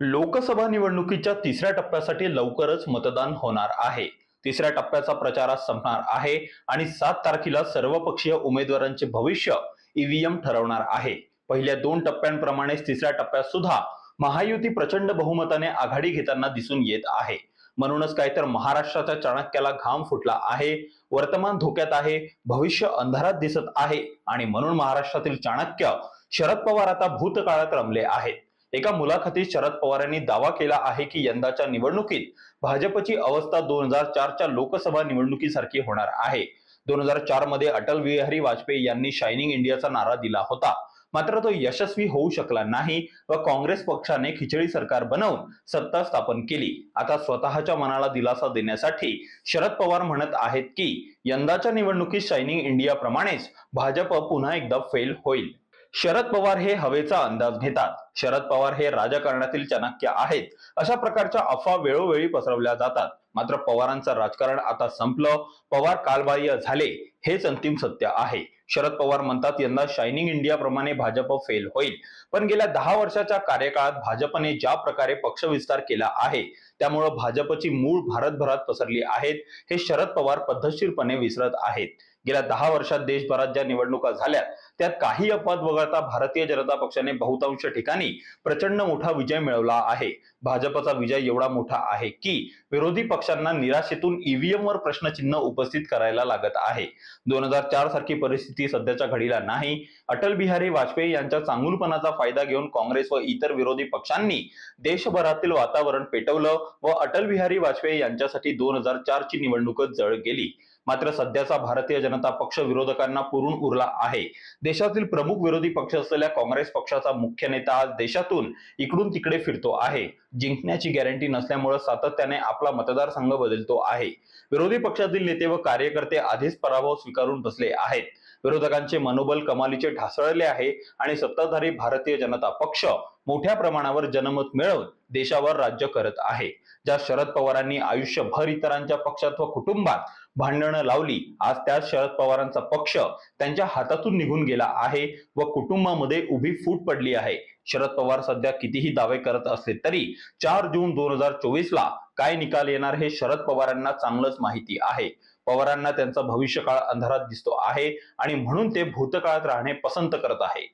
लोकसभा निवडणुकीच्या तिसऱ्या टप्प्यासाठी लवकरच मतदान होणार आहे. तिसऱ्या टप्प्याचा प्रचार आज संपणार आहे आणि सात तारखेला सर्वपक्षीय उमेदवारांचे भविष्य ईव्हीएम ठरवणार आहे. पहिल्या दोन टप्प्यांप्रमाणेच तिसऱ्या टप्प्यात सुद्धा महायुती प्रचंड बहुमताने आघाडी घेताना दिसून येत आहे. म्हणूनच काय तर महाराष्ट्राच्या चाणक्याला घाम फुटला आहे. वर्तमान धोक्यात आहे. भविष्य अंधारात दिसत आहे आणि म्हणून महाराष्ट्रातील चाणक्य शरद पवार आता भूतकाळात रमले आहेत. एका मुलाखतीत शरद पवारांनी दावा केला आहे की यंदाच्या निवडणुकीत भाजपची अवस्था दोन हजार चारच्या लोकसभा निवडणुकीसारखी होणार आहे. दोन हजार चारमध्ये अटल बिहारी वाजपेयी यांनी शायनिंग इंडियाचा नारा दिला होता. मात्र तो यशस्वी होऊ शकला नाही व काँग्रेस पक्षाने खिचडी सरकार बनवून सत्ता स्थापन केली. आता स्वतःच्या मनाला दिलासा देण्यासाठी शरद पवार म्हणत आहेत की यंदाच्या निवडणुकीत शायनिंग इंडिया प्रमाणेच भाजप पुन्हा एकदा फेल होईल. शरद पवार हे हवेचा अंदाज घेतात. शरद पवार हे राजकारणातील चाणक्य आहेत. अशा प्रकारच्या अफवा वेळोवेळी पसरवल्या जातात. मात्र पवारांचं राजकारण आता संपलं. पवार कालबाह्य झाले. हेच अंतिम सत्य आहे. शरद पवार म्हणतात यंदा शायनिंग इंडिया प्रमाणे भाजप फेल होईल. पण गेल्या दहा वर्षाच्या कार्यकाळात भाजपने ज्या प्रकारे पक्षविस्तार केला आहे त्यामुळं भाजपची मूळ भारतभरात पसरली आहेत हे शरद पवार पद्धतशीरपणे विसरत आहेत. गेल्या दहा वर्षात देशभरात ज्या निवडणुका झाल्या त्यात काही अपवाद वगळता भारतीय जनता पक्षाने बहुतांश ठिकाणी प्रचंड मोठा विजय मिळवला आहे. भाजपचा विजय एवढा मोठा आहे की विरोधी पक्षांना निराशेतून ईव्हीएम वर प्रश्नचिन्ह उपस्थित करायला लागत आहे. दोन हजार चार सारखी परिस्थिती सध्याच्या घडीला नाही. अटल बिहारी वाजपेयी यांच्या चांगुलपणाचा फायदा घेऊन काँग्रेस व इतर विरोधी पक्षांनी देशभरातील वातावरण पेटवलं व अटल बिहारी वाजपेयी यांच्यासाठी दोन हजार चारची निवडणूकच जळ गेली. मात्र सध्याचा भारतीय जनता पक्ष विरोधकांना पुरून उरला आहे. देशातील प्रमुख विरोधी पक्ष असलेल्या काँग्रेस पक्षाचा मुख्य नेता आज देशातून इकडून तिकडे फिरतो आहे. जिंकण्याची गॅरंटी नसल्यामुळे सातत्याने आपला मतदारसंघ बदलतो आहे. विरोधी पक्षातील नेते व कार्यकर्ते आधीच पराभव स्वीकारून बसले आहेत. विरोधकांचे मनोबल कमालीचे ढासळले आहे आणि सत्ताधारी भारतीय जनता पक्ष मोठ्या प्रमाणावर जनमत मिळवून देशावर राज्य करत आहे. ज्या शरद पवारांनी आयुष्यभर इतरांच्या पक्षात व कुटुंबात भांडणं लावली आज त्याच शरद पवारांचा पक्ष त्यांच्या हातातून निघून गेला आहे व कुटुंबामध्ये उभी फूट पडली आहे. शरद पवार सध्या कितीही दावे करत असले तरी चार जून दोन हजार चोवीस ला काय निकाल येणार हे शरद पवारांना चांगलंच माहिती आहे. पवारांना त्यांचा भविष्यकाळ अंधारात दिसतो आहे आणि म्हणून ते भूतकाळात राहणे पसंत करत आहे.